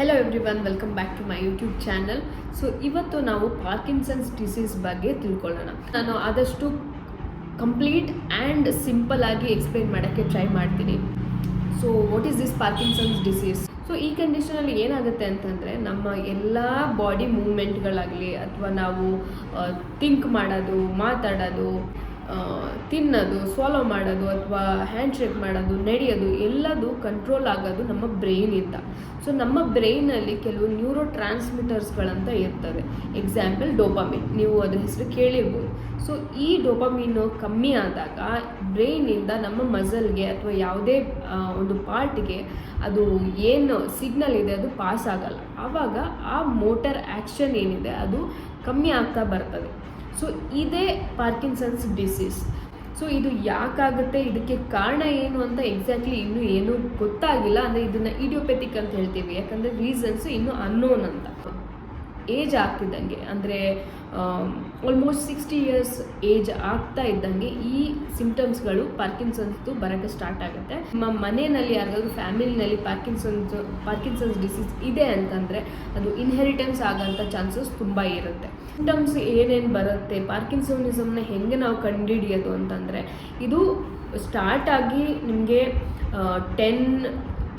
Hello everyone welcome back to my YouTube channel so ಇವತ್ತು ನಾವು Parkinson's disease ಬಗ್ಗೆ ತಿಳ್ಕೊಳ್ಳೋಣ. ನಾನು ಆದಷ್ಟು ಕಂಪ್ಲೀಟ್ ಆ್ಯಂಡ್ ಸಿಂಪಲ್ ಆಗಿ ಎಕ್ಸ್ಪ್ಲೈನ್ ಮಾಡೋಕ್ಕೆ ಟ್ರೈ ಮಾಡ್ತೀನಿ. So what is this Parkinson's disease so ಈ ಕಂಡೀಷನಲ್ಲಿ ಏನಾಗುತ್ತೆ ಅಂತಂದರೆ, ನಮ್ಮ ಎಲ್ಲ ಬಾಡಿ ಮೂವ್ಮೆಂಟ್ಗಳಾಗಲಿ ಅಥವಾ ನಾವು ಥಿಂಕ್ ಮಾಡೋದು, ಮಾತಾಡೋದು ತಿನ್ನೋದು ಸ್ವಾಲೋ ಮಾಡೋದು ಅಥವಾ ಹ್ಯಾಂಡ್ ಶೇಕ್ ಮಾಡೋದು, ನಡೆಯೋದು, ಎಲ್ಲದು ಕಂಟ್ರೋಲ್ ಆಗೋದು ನಮ್ಮ ಬ್ರೈನಿಂದ ಸೊ ನಮ್ಮ ಬ್ರೈನಲ್ಲಿ ಕೆಲವು ನ್ಯೂರೋ ಟ್ರಾನ್ಸ್ಮಿಟರ್ಸ್ಗಳಂತ ಇರ್ತವೆ. ಎಕ್ಸಾಂಪಲ್ ಡೋಪಾಮಿನ್ ನೀವು ಅದ್ರ ಹೆಸರು ಕೇಳಿರ್ಬೋದು. ಸೊ ಈ ಡೋಪಾಮಿನ್ ಕಮ್ಮಿ ಆದಾಗ ಬ್ರೈನಿಂದ ನಮ್ಮ ಮಸಲ್ಗೆ ಅಥವಾ ಯಾವುದೇ ಒಂದು ಪಾರ್ಟ್ಗೆ ಅದು ಏನು ಸಿಗ್ನಲ್ ಇದೆ ಅದು ಪಾಸ್ ಆಗಲ್ಲ. ಆವಾಗ ಆ ಮೋಟರ್ ಆ್ಯಕ್ಷನ್ ಏನಿದೆ ಅದು ಕಮ್ಮಿ ಆಗ್ತಾ ಬರ್ತದೆ. ಸೊ ಇದೇ ಪಾರ್ಕಿನ್ಸನ್ಸ್ ಡಿಸೀಸ್ ಸೊ ಇದು ಯಾಕಾಗುತ್ತೆ? ಇದಕ್ಕೆ ಕಾರಣ ಏನು ಅಂತ ಎಕ್ಸಾಕ್ಟ್ಲಿ ಇನ್ನೂ ಏನೂ ಗೊತ್ತಾಗಿಲ್ಲ. ಅಂದರೆ ಇದನ್ನು ಇಡಿಯೋಪೆಥಿಕ್ ಅಂತ ಹೇಳ್ತೀವಿ. ಯಾಕಂದರೆ ರೀಸನ್ಸ್ ಇನ್ನೂ ಅನ್ನೋನ್ ಅಂತ. ಏಜ್ ಆಗ್ತಿದ್ದಂಗೆ, ಅಂದರೆ ಆಲ್ಮೋಸ್ಟ್ ಸಿಕ್ಸ್ಟಿ ಇಯರ್ಸ್ ಏಜ್ ಆಗ್ತಾ ಇದ್ದಂಗೆ ಈ ಸಿಂಟಮ್ಸ್ಗಳು ಪಾರ್ಕಿನ್ಸನ್ಸ್ದು ಬರೋಕ್ಕೆ ಸ್ಟಾರ್ಟ್ ಆಗುತ್ತೆ. ನಮ್ಮ ಮನೆಯಲ್ಲಿ ಯಾರಾದರೂ ಫ್ಯಾಮಿಲಿನಲ್ಲಿ ಪಾರ್ಕಿನ್ಸನ್ಸ್ ಪಾರ್ಕಿನ್ಸನ್ಸ್ ಡಿಸೀಸ್ ಇದೆ ಅಂತಂದರೆ ಅದು ಇನ್ಹೆರಿಟೆನ್ಸ್ ಆಗೋಂಥ ಚಾನ್ಸಸ್ ತುಂಬ ಇರುತ್ತೆ. ಸಿಂಪ್ಟಮ್ಸ್ ಏನೇನು ಬರುತ್ತೆ ಪಾರ್ಕಿನ್ಸೋನಿಸಮ್ನ ಹೆಂಗೆ ನಾವು ಕಂಡುಹಿಡಿಯೋದು ಅಂತಂದರೆ, ಇದು ಸ್ಟಾರ್ಟ್ ಆಗಿ ನಿಮಗೆ ಟೆನ್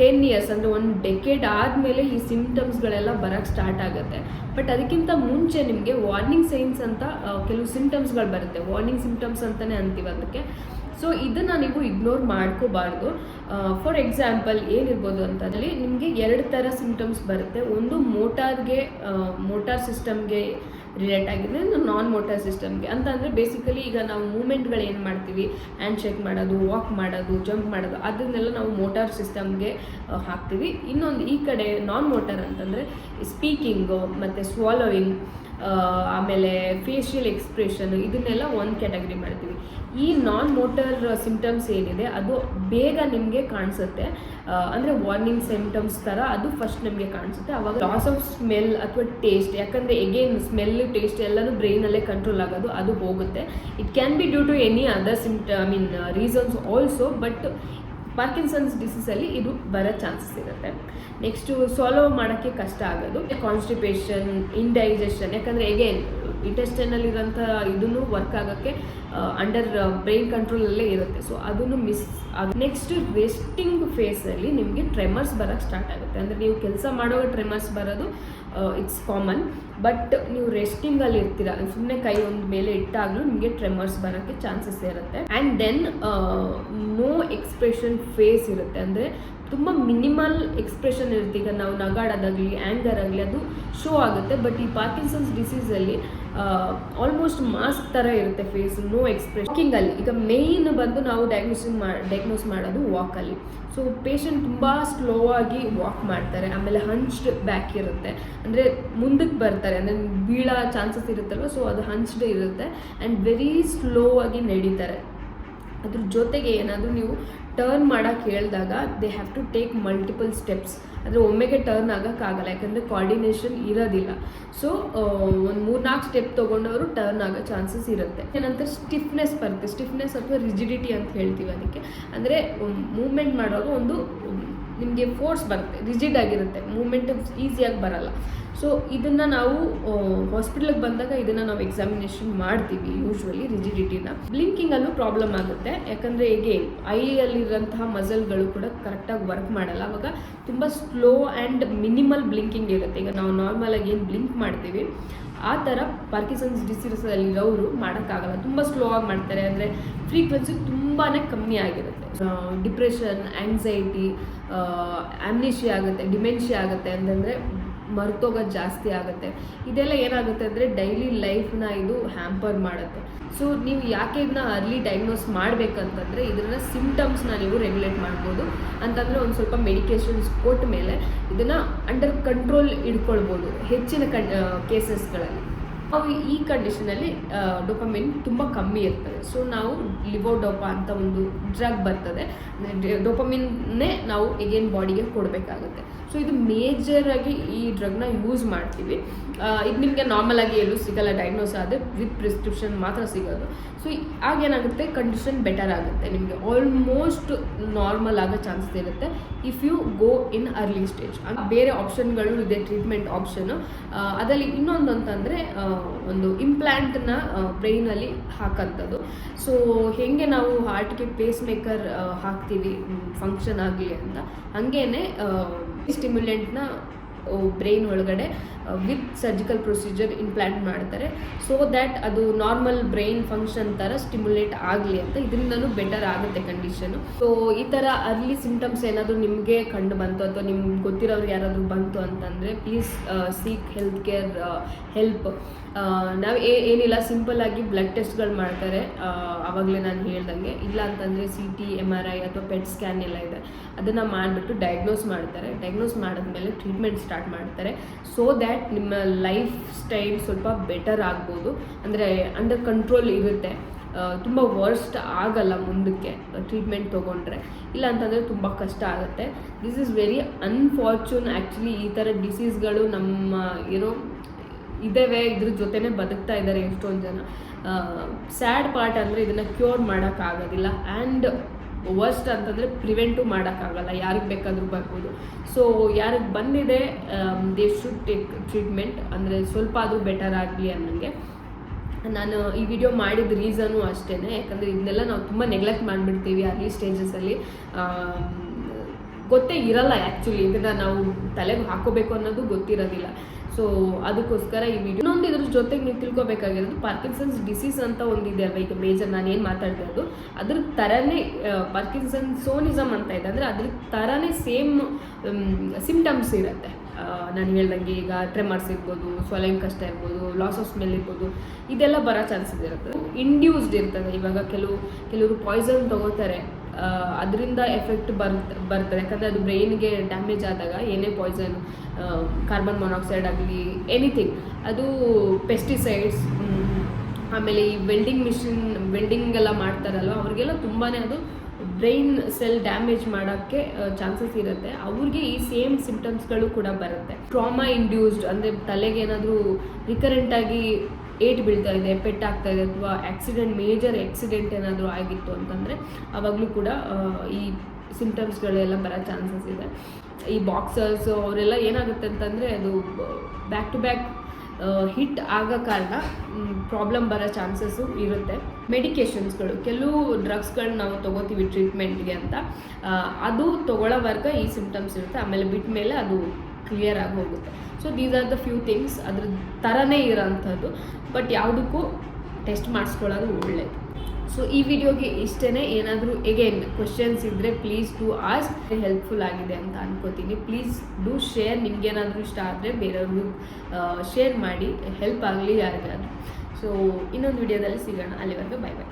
ಟೆನ್ ಇಯರ್ಸ್ ಅಂದರೆ ಒಂದು ಡೆಕೆಡ್ ಆದಮೇಲೆ ಈ ಸಿಮ್ಟಮ್ಸ್ಗಳೆಲ್ಲ ಬರೋಕ್ಕೆ ಸ್ಟಾರ್ಟ್ ಆಗುತ್ತೆ. ಬಟ್ ಅದಕ್ಕಿಂತ ಮುಂಚೆ ನಿಮಗೆ ವಾರ್ನಿಂಗ್ ಸೈನ್ಸ್ ಅಂತ ಕೆಲವು ಸಿಂಟಮ್ಸ್ಗಳು ಬರುತ್ತೆ. ವಾರ್ನಿಂಗ್ ಸಿಮ್ಟಮ್ಸ್ ಅಂತಲೇ ಅಂತೀವಿ ಅದಕ್ಕೆ. ಸೊ ಇದನ್ನು ನೀವು ಇಗ್ನೋರ್ ಮಾಡ್ಕೋಬಾರ್ದು. ಫಾರ್ ಎಕ್ಸಾಂಪಲ್ ಏನಿರ್ಬೋದು ಅಂತಂದರೆ ನಿಮಗೆ ಎರಡು ಥರ ಸಿಮ್ಟಮ್ಸ್ ಬರುತ್ತೆ. ಒಂದು ಮೋಟಾರ್ಗೆ ಮೋಟಾರ್ ಸಿಸ್ಟಮ್ಗೆ ರಿಲೇಟ್ ಆಗಿದೆ ನಾನ್ ಮೋಟರ್ ಸಿಸ್ಟಮ್ಗೆ ಅಂತ ಅಂದರೆ ಬೇಸಿಕಲಿ ಈಗ ನಾವು ಮೂಮೆಂಟ್ಗಳು ಏನು ಮಾಡ್ತೀವಿ? ಹ್ಯಾಂಡ್ ಶೇಕ್ ಮಾಡೋದು ವಾಕ್ ಮಾಡೋದು ಜಂಪ್ ಮಾಡೋದು, ಅದನ್ನೆಲ್ಲ ನಾವು ಮೋಟಾರ್ ಸಿಸ್ಟಮ್ಗೆ ಹಾಕ್ತೀವಿ. ಇನ್ನೊಂದು ಈ ಕಡೆ ನಾನ್ ಮೋಟರ್ ಅಂತಂದರೆ ಸ್ಪೀಕಿಂಗು ಮತ್ತು ಸ್ವಾಲೋವಿಂಗ್ ಆಮೇಲೆ ಫೇಶಿಯಲ್ ಎಕ್ಸ್ಪ್ರೆಷನ್ ಇದನ್ನೆಲ್ಲ ಒಂದು ಕ್ಯಾಟಗರಿ ಮಾಡ್ತೀವಿ. ಈ ನಾನ್ ಮೋಟರ್ ಸಿಂಪ್ಟಮ್ಸ್ ಏನಿದೆ, ಅದು ಬೇಗ ನಿಮಗೆ ಕಾಣಿಸುತ್ತೆ. ಅಂದರೆ ವಾರ್ನಿಂಗ್ ಸಿಂಟಮ್ಸ್ ಥರ ಅದು ಫಸ್ಟ್ ನಿಮಗೆ ಕಾಣಿಸುತ್ತೆ. ಅವಾಗ ಲಾಸ್ ಆಫ್ ಸ್ಮೆಲ್ ಅಥವಾ ಟೇಸ್ಟ್ ಯಾಕಂದರೆ ಎಗೇನ್ ಸ್ಮೆಲ್ ಟೇಸ್ಟ್ ಎಲ್ಲನೂ ಬ್ರೈನಲ್ಲೇ ಕಂಟ್ರೋಲ್ ಆಗೋದು, ಅದು ಹೋಗುತ್ತೆ. It can be due to any other symptom I mean reasons also but Parkinson's ಡಿಸೀಸಲ್ಲಿ ಇದು ಬರೋ ಚಾನ್ಸಸ್ ಇರುತ್ತೆ. ನೆಕ್ಸ್ಟು ಸಾಲ್ವ್ ಮಾಡೋಕ್ಕೆ ಕಷ್ಟ ಆಗೋದು. ಕಾನ್ಸ್ಟಿಪೇಷನ್ ಇಂಡೈಜೆಷನ್ ಯಾಕಂದರೆ ಎಗೇನ್ ಇಂಟೆಸ್ಟೈನಲ್ಲಿರೋಂಥ ಇದನ್ನು ವರ್ಕ್ ಆಗೋಕ್ಕೆ ಅಂಡರ್ ಬ್ರೈನ್ ಕಂಟ್ರೋಲಲ್ಲೇ ಇರುತ್ತೆ. ಸೊ ಅದನ್ನು ಮಿಸ್ ಆಗ ನೆಕ್ಸ್ಟ್ ರೆಸ್ಟಿಂಗ್ ಫೇಸಲ್ಲಿ ನಿಮಗೆ ಟ್ರೆಮರ್ಸ್ ಬರೋಕ್ಕೆ ಸ್ಟಾರ್ಟ್ ಆಗುತ್ತೆ. ಅಂದರೆ ನೀವು ಕೆಲಸ ಮಾಡೋ ಟ್ರೆಮರ್ಸ್ ಬರೋದು ಇಟ್ಸ್ ಕಾಮನ್ ಬಟ್ ನೀವು ರೆಸ್ಟಿಂಗಲ್ಲಿ ಇರ್ತೀರ ಸುಮ್ಮನೆ ಕೈ ಒಂದು ಮೇಲೆ ಇಟ್ಟಾಗಲೂ ನಿಮಗೆ ಟ್ರೆಮರ್ಸ್ ಬರೋಕ್ಕೆ ಚಾನ್ಸಸ್ ಇರುತ್ತೆ. And then no expression face ಇರುತ್ತೆ. ಅಂದರೆ ತುಂಬ ಮಿನಿಮಲ್ ಎಕ್ಸ್ಪ್ರೆಷನ್ ಇರುತ್ತೆ. ಈಗ ನಾವು ನಗಾಡೋದಾಗಲಿ ಆ್ಯಂಗರ್ ಆಗಲಿ, ಅದು ಶೋ ಆಗುತ್ತೆ. ಬಟ್ ಈ ಪಾರ್ಕಿನ್ಸನ್ಸ್ ಡಿಸೀಸಲ್ಲಿ ಆಲ್ಮೋಸ್ಟ್ ಮಾಸ್ಕ್ ಥರ ಇರುತ್ತೆ ಫೇಸ್ ನೋ ಎಕ್ಸ್ಪ್ರೆಷನ್ ವಾಕಿಂಗಲ್ಲಿ ಈಗ ಮೇಯ್ನ್ ಬಂದು ನಾವು ಡಯಾಗ್ನೋಸಿಂಗ್ ಮಾ ಡಯಾಗ್ನೋಸ್ ಮಾಡೋದು ವಾಕಲ್ಲಿ ಸೊ ಪೇಷಂಟ್ ತುಂಬ ಸ್ಲೋ ಆಗಿ ವಾಕ್ ಮಾಡ್ತಾರೆ. ಆಮೇಲೆ ಹಂಚ್ಡ್ ಬ್ಯಾಕ್ ಇರುತ್ತೆ. ಅಂದರೆ ಮುಂದಕ್ಕೆ ಬರ್ತಾರೆ. ಅಂದರೆ ಬೀಳೋ ಚಾನ್ಸಸ್ ಇರುತ್ತಲ್ವ? ಸೊ ಅದು ಹಂಚ್ಡ್ ಇರುತ್ತೆ. ಆ್ಯಂಡ್ ವೆರಿ ಸ್ಲೋ ಆಗಿ ನಡೀತಾರೆ. ಅದ್ರ ಜೊತೆಗೆ ಏನಾದರೂ ನೀವು ಟರ್ನ್ ಮಾಡೋಕ್ಕೆ ಹೇಳಿದಾಗ they have to take multiple steps ಅಂದರೆ ಒಮ್ಮೆಗೆ ಟರ್ನ್ ಆಗೋಕ್ಕಾಗಲ್ಲ, ಯಾಕಂದರೆ ಕೋಆರ್ಡಿನೇಷನ್ ಇರೋದಿಲ್ಲ. ಸೊ ಒಂದು ಮೂರ್ನಾಲ್ಕು ಸ್ಟೆಪ್ ತೊಗೊಂಡವರು ಟರ್ನ್ ಆಗೋ ಚಾನ್ಸಸ್ ಇರುತ್ತೆ. ಏನಂತ ಸ್ಟಿಫ್ನೆಸ್ ಬರುತ್ತೆ. ಸ್ಟಿಫ್ನೆಸ್ ಅಥವಾ ರಿಜಿಡಿಟಿ ಅಂತ ಹೇಳ್ತೀವಿ ಅದಕ್ಕೆ. ಅಂದರೆ ಮೂವ್ಮೆಂಟ್ ಮಾಡುವಾಗ ಒಂದು ನಿಮಗೆ ಫೋರ್ಸ್ ಬರುತ್ತೆ ರಿಜಿಡ್ ಆಗಿರುತ್ತೆ ಮೂಮೆಂಟ್ ಈಸಿಯಾಗಿ ಬರಲ್ಲ. ಸೊ ಇದನ್ನು ನಾವು ಹಾಸ್ಪಿಟ್ಲಿಗೆ ಬಂದಾಗ ಇದನ್ನು ನಾವು ಎಕ್ಸಾಮಿನೇಷನ್ ಮಾಡ್ತೀವಿ ಯೂಶ್ವಲಿ ರಿಜಿಡಿಟಿನ ಬ್ಲಿಂಕಿಂಗಲ್ಲೂ ಪ್ರಾಬ್ಲಮ್ ಆಗುತ್ತೆ, ಯಾಕಂದರೆ ಹೇಗೆ ಐಯಲ್ಲಿರೋಂತಹ ಮಸಲ್ಗಳು ಕೂಡ ಕರೆಕ್ಟಾಗಿ ವರ್ಕ್ ಮಾಡಲ್ಲ. ಅವಾಗ ತುಂಬ ಸ್ಲೋ ಆ್ಯಂಡ್ ಮಿನಿಮಲ್ ಬ್ಲಿಂಕಿಂಗ್ ಇರುತ್ತೆ. ಈಗ ನಾವು ನಾರ್ಮಲಾಗಿ ಏನು ಬ್ಲಿಂಕ್ ಮಾಡ್ತೀವಿ ಆ ಥರ ಪಾರ್ಕಿಸನ್ಸ್ ಡಿಸೀಸಲ್ಲಿರೋರು ಮಾಡೋಕ್ಕಾಗಲ್ಲ. ತುಂಬ ಸ್ಲೋ ಆಗಿ ಮಾಡ್ತಾರೆ ಅಂದರೆ ಫ್ರೀಕ್ವೆನ್ಸಿ ತುಂಬಾ ಕಮ್ಮಿ ಆಗಿರುತ್ತೆ. ಡಿಪ್ರೆಷನ್ ಆ್ಯಂಗ್ಸೈಟಿ ಆಮ್ನಿಷಿಯಾ ಆಗುತ್ತೆ ಡಿಮೆನ್ಷಿಯಾ ಆಗುತ್ತೆ ಅಂತಂದರೆ ಮರ್ತೋಗೋದು ಜಾಸ್ತಿ ಆಗುತ್ತೆ. ಇದೆಲ್ಲ ಏನಾಗುತ್ತೆ ಅಂದರೆ ಡೈಲಿ ಲೈಫ್ನ ಇದು ಹ್ಯಾಂಪರ್ ಮಾಡುತ್ತೆ. ಸೊ ನೀವು ಯಾಕೆ ಇದನ್ನ ಅರ್ಲಿ ಡಯಾಗ್ನೋಸ್ ಮಾಡಬೇಕಂತಂದರೆ ಇದನ್ನ ಸಿಮ್ಟಮ್ಸ್ನ ನೀವು ರೆಗ್ಯುಲೇಟ್ ಮಾಡ್ಬೋದು. ಅಂತಂದರೆ ಒಂದು ಸ್ವಲ್ಪ ಮೆಡಿಕೇಶನ್ಸ್ ಕೊಟ್ಟ ಮೇಲೆ ಇದನ್ನು ಅಂಡರ್ ಕಂಟ್ರೋಲ್ ಇಟ್ಕೊಳ್ಬೋದು ಹೆಚ್ಚಿನ ಕನ್ ಕೇಸಸ್ಗಳಲ್ಲಿ ನಾವು ಈ ಕಂಡೀಷನಲ್ಲಿ ಡೊಪಮಿನ್ ತುಂಬ ಕಮ್ಮಿ ಇರ್ತದೆ. ಸೊ ನಾವು ಲಿವೋಡೋಪಾ ಅಂತ ಒಂದು ಡ್ರಗ್ ಬರ್ತದೆ. ಡೊಪಮಿನ್ನೇ ನಾವು ಎಗೇನ್ ಬಾಡಿಗೆ ಕೊಡಬೇಕಾಗುತ್ತೆ. ಸೊ ಇದು ಮೇಜರ್ ಆಗಿ ಈ ಡ್ರಗ್ನ ಯೂಸ್ ಮಾಡ್ತೀವಿ. ಇದು ನಿಮಗೆ ನಾರ್ಮಲ್ ಆಗಿ ಎಲ್ಲೂ ಸಿಗಲ್ಲ. ಡಯಾಗ್ನೋಸ್ ಆದರೆ ವಿತ್ ಪ್ರಿಸ್ಕ್ರಿಪ್ಷನ್ ಮಾತ್ರ ಸಿಗೋದು. ಸೊ ಆಗೇನಾಗುತ್ತೆ? ಕಂಡೀಷನ್ ಬೆಟರ್ ಆಗುತ್ತೆ ನಿಮಗೆ. ಆಲ್ಮೋಸ್ಟ್ ನಾರ್ಮಲ್ ಆಗೋ ಚಾನ್ಸಸ್ ಇರುತ್ತೆ. If you go in early stage ಬೇರೆ ಆಪ್ಷನ್ಗಳು ಇದೆ ಟ್ರೀಟ್ಮೆಂಟ್ ಆಪ್ಷನು ಅದರಲ್ಲಿ ಇನ್ನೊಂದು ಅಂತಂದರೆ ಒಂದು ಇಂಪ್ಲ್ಯಾಂಟ್ನ ಬ್ರೈನಲ್ಲಿ ಹಾಕೋಂಥದ್ದು ಸೊ ಹೇಗೆ ನಾವು ಹಾರ್ಟ್ಗೆ ಪೇಸ್ ಮೇಕರ್ ಹಾಕ್ತೀವಿ ಫಂಕ್ಷನ್ ಆಗಲಿ ಅಂತ. ಹಾಗೇನೆ ಸ್ಟಿಮ್ಯುಲೆಂಟ್ನ ಬ್ರೈನ್ ಒಳಗಡೆ ವಿತ್ ಸರ್ಜಿಕಲ್ ಪ್ರೊಸೀಜರ್ ಇಂಪ್ಲಾಂಟ್ ಮಾಡ್ತಾರೆ. ಸೊ ದ್ಯಾಟ್ ಅದು ನಾರ್ಮಲ್ ಬ್ರೈನ್ ಫಂಕ್ಷನ್ ಥರ ಸ್ಟಿಮ್ಯುಲೇಟ್ ಆಗಲಿ ಅಂತ ಇದರಿಂದನೂ ಬೆಟರ್ ಆಗುತ್ತೆ ಕಂಡೀಷನು ಸೊ ಈ ಥರ ಅರ್ಲಿ ಸಿಂಟಮ್ಸ್ ಏನಾದರೂ ನಿಮಗೆ ಕಂಡು ಬಂತು ಅಥವಾ ನಿಮ್ಗೆ ಗೊತ್ತಿರೋರು ಯಾರಾದರೂ ಬಂತು ಅಂತಂದರೆ please seek health care help ನಾವು ಏನಿಲ್ಲ ಸಿಂಪಲ್ ಆಗಿ ಬ್ಲಡ್ ಟೆಸ್ಟ್ಗಳು ಮಾಡ್ತಾರೆ. ಆವಾಗಲೇ ನಾನು ಹೇಳ್ದಂಗೆ. ಇಲ್ಲ ಅಂತಂದರೆ C T M R I ಅಥವಾ ಪೆಟ್ ಸ್ಕ್ಯಾನ್ ಎಲ್ಲ ಇದೆ. ಅದನ್ನು ಮಾಡಿಬಿಟ್ಟು ಡಯಾಗ್ನೋಸ್ ಮಾಡ್ತಾರೆ. ಡಯಾಗ್ನೋಸ್ ಮಾಡಿದ್ಮೇಲೆ ಟ್ರೀಟ್ಮೆಂಟ್ ಸ್ಟಾರ್ಟ್ ಮಾಡ್ತಾರೆ. ಸೊ ದ್ಯಾಟ್ ನಿಮ್ಮ ಲೈಫ್ ಸ್ಟೈಲ್ ಸ್ವಲ್ಪ ಬೆಟರ್ ಆಗ್ಬೋದು. ಅಂದರೆ ಅಂಡರ್ ಕಂಟ್ರೋಲ್ ಇರುತ್ತೆ. ತುಂಬ ವರ್ಸ್ಟ್ ಆಗಲ್ಲ ಮುಂದಕ್ಕೆ ಟ್ರೀಟ್ಮೆಂಟ್ ತೊಗೊಂಡ್ರೆ. ಇಲ್ಲ ಅಂತಂದರೆ ತುಂಬ ಕಷ್ಟ ಆಗುತ್ತೆ. This is very unfortunate actually ಈ ಥರ ಡಿಸೀಸ್ಗಳು ನಮ್ಮ ಏನೋ ಇದ್ದೇವೆ ಇದ್ರ ಜೊತೆನೇ ಬದುಕ್ತಾ ಇದ್ದಾರೆ ಎಷ್ಟೊಂದು ಜನ. ಸ್ಯಾಡ್ ಪಾರ್ಟ್ ಅಂದರೆ ಇದನ್ನು ಕ್ಯೂರ್ ಮಾಡೋಕ್ಕಾಗೋದಿಲ್ಲ ಆ್ಯಂಡ್ ವರ್ಸ್ಟ್ ಅಂತಂದರೆ ಪ್ರಿವೆಂಟು ಮಾಡೋಕ್ಕಾಗಲ್ಲ. ಯಾರಿಗೆ ಬೇಕಾದರೂ ಬರ್ಬೋದು. ಸೊ ಯಾರಿಗೆ ಬಂದಿದೆ ದೇ ಶುಡ್ ಟೇಕ್ ಟ್ರೀಟ್ಮೆಂಟ್ ಅಂದರೆ ಸ್ವಲ್ಪ ಆದರೂ ಬೆಟರ್ ಆಗಲಿ ಅನ್ನೋಂಗೆ. ನಾನು ಈ ವಿಡಿಯೋ ಮಾಡಿದ ರೀಸನು ಅಷ್ಟೇ ಯಾಕಂದರೆ ಇದನ್ನೆಲ್ಲ ನಾವು ತುಂಬ ನೆಗ್ಲೆಕ್ಟ್ ಮಾಡಿಬಿಡ್ತೀವಿ ಅರ್ಲಿ ಸ್ಟೇಜಸಲ್ಲಿ ಗೊತ್ತೇ ಇರಲ್ಲ ಆ್ಯಕ್ಚುಲಿ ಇದನ್ನು ನಾವು ತಲೆಗೆ ಹಾಕೋಬೇಕು ಅನ್ನೋದು ಗೊತ್ತಿರೋದಿಲ್ಲ. ಸೊ ಅದಕ್ಕೋಸ್ಕರ ಈ ವಿಡಿಯೋ ಇನ್ನೊಂದು ಇದ್ರ ಜೊತೆಗೆ ನೀವು ತಿಳ್ಕೊಬೇಕಾಗಿರೋದು ಪಾರ್ಕಿನ್ಸನ್ಸ್ ಡಿಸೀಸ್ ಅಂತ ಒಂದಿದೆ ಅಲ್ವಾ? ಈಗ ಮೇಜರ್ ನಾನು ಏನು ಮಾತಾಡ್ತಿರೋದು ಅದ್ರ ಥರನೇ ಪಾರ್ಕಿನ್ಸನ್ ಸೋನಿಸಮ್ ಅಂತ ಇದೆ. ಅಂದರೆ ಅದ್ರ ಥರನೇ ಸೇಮ್ ಸಿಮ್ಟಮ್ಸ್ ಇರುತ್ತೆ. ನಾನು ಹೇಳ್ದಂಗೆ ಈಗ ಟ್ರೆಮರ್ಸ್ ಇರ್ಬೋದು ಸ್ವಲೈನ್ ಕಷ್ಟ ಇರ್ಬೋದು ಲಾಸ್ ಆಫ್ ಸ್ಮೆಲ್ ಇರ್ಬೋದು, ಇದೆಲ್ಲ ಬರೋ ಚಾನ್ಸಸ್ ಇರುತ್ತೆ. ಇಂಡ್ಯೂಸ್ಡ್ ಇರ್ತದೆ. ಇವಾಗ ಕೆಲವು, ಕೆಲವರು ಪಾಯ್ಸನ್ ತಗೋತಾರೆ. ಅದರಿಂದ ಎಫೆಕ್ಟ್ ಬರ್ ಬರ್ತದೆ ಯಾಕಂದರೆ ಅದು ಬ್ರೈನ್ಗೆ ಡ್ಯಾಮೇಜ್ ಆದಾಗ ಏನೇ ಪಾಯ್ಸನ್ ಕಾರ್ಬನ್ ಮೊನಾಕ್ಸೈಡ್ ಆಗಲಿ ಎನಿಥಿಂಗ್ ಅದು ಪೆಸ್ಟಿಸೈಡ್ಸ್ ಆಮೇಲೆ ಈ ವೆಲ್ಡಿಂಗ್ ಮಿಷಿನ್ ವೆಲ್ಡಿಂಗ್ ಎಲ್ಲ ಮಾಡ್ತಾರಲ್ವ, ಅವ್ರಿಗೆಲ್ಲ ತುಂಬಾ ಅದು ಬ್ರೈನ್ ಸೆಲ್ ಡ್ಯಾಮೇಜ್ ಮಾಡೋಕ್ಕೆ ಚಾನ್ಸಸ್ ಇರುತ್ತೆ. ಅವ್ರಿಗೆ ಈ ಸೇಮ್ ಸಿಂಪ್ಟಮ್ಸ್ಗಳು ಕೂಡ ಬರುತ್ತೆ. ಟ್ರಾಮಾ ಇಂಡ್ಯೂಸ್ಡ್ ಅಂದರೆ ತಲೆಗೆ ಏನಾದರೂ ರಿಕರೆಂಟಾಗಿ ಏಟ್ ಬೀಳ್ತಾ ಇದೆ, ಪೆಟ್ ಆಗ್ತಾ ಇದೆ ಅಥವಾ ಆಕ್ಸಿಡೆಂಟ್ ಮೇಜರ್ ಆಕ್ಸಿಡೆಂಟ್ ಏನಾದರೂ ಆಗಿತ್ತು ಅಂತಂದರೆ ಆವಾಗಲೂ ಕೂಡ ಈ ಸಿಂಟಮ್ಸ್ಗಳೆಲ್ಲ ಬರೋ ಚಾನ್ಸಸ್ ಇದೆ. ಈ ಬಾಕ್ಸರ್ಸ್ ಅವರೆಲ್ಲ ಏನಾಗುತ್ತೆ ಅಂತಂದರೆ ಅದು ಬ್ಯಾಕ್ ಟು ಬ್ಯಾಕ್ ಹಿಟ್ ಆಗೋ ಕಾರಣ ಪ್ರಾಬ್ಲಮ್ ಬರೋ ಚಾನ್ಸಸ್ಸು ಇರುತ್ತೆ. ಮೆಡಿಕೇಷನ್ಸ್ಗಳು ಕೆಲವು ಡ್ರಗ್ಸ್ಗಳನ್ನ ನಾವು ತೊಗೋತೀವಿ ಟ್ರೀಟ್ಮೆಂಟ್ಗೆ ಅಂತ ಅದು ತೊಗೊಳ್ಳೋವರ್ಗ ಈ ಸಿಂಪ್ಟಮ್ಸ್ ಇರುತ್ತೆ. ಆಮೇಲೆ ಬಿಟ್ಟ ಮೇಲೆ ಅದು ಕ್ಲಿಯರ್ ಆಗಿ ಹೋಗುತ್ತೆ. So these are the few things ಅದ್ರ ಥರನೇ ಇರೋಂಥದ್ದು. ಬಟ್ ಯಾವುದಕ್ಕೂ ಟೆಸ್ಟ್ ಮಾಡಿಸ್ಕೊಳ್ಳೋದು ಒಳ್ಳೆಯದು ಸೊ ಈ ವಿಡಿಯೋಗೆ ಇಷ್ಟೇ ಏನಾದರೂ ಎಗೇನ್ ಕ್ವಶನ್ಸ್ ಇದ್ದರೆ ಪ್ಲೀಸ್ ಟು ಆಸ್ಕ್ ಹೆಲ್ಪ್ಫುಲ್ ಆಗಿದೆ ಅಂತ ಅನ್ಕೋತೀನಿ. ಪ್ಲೀಸ್ ಡೂ ಶೇರ್ ನಿಮಗೇನಾದರೂ ಇಷ್ಟ ಆದರೆ ಬೇರೆಯವ್ರಿಗೂ ಶೇರ್ ಮಾಡಿ. ಹೆಲ್ಪ್ ಆಗಲಿ ಯಾರಿಗಾದ್ರು. ಸೊ ಇನ್ನೊಂದು ವಿಡಿಯೋದಲ್ಲಿ ಸಿಗೋಣ. ಅಲ್ಲಿವರೆಗೂ ಬೈ ಬೈ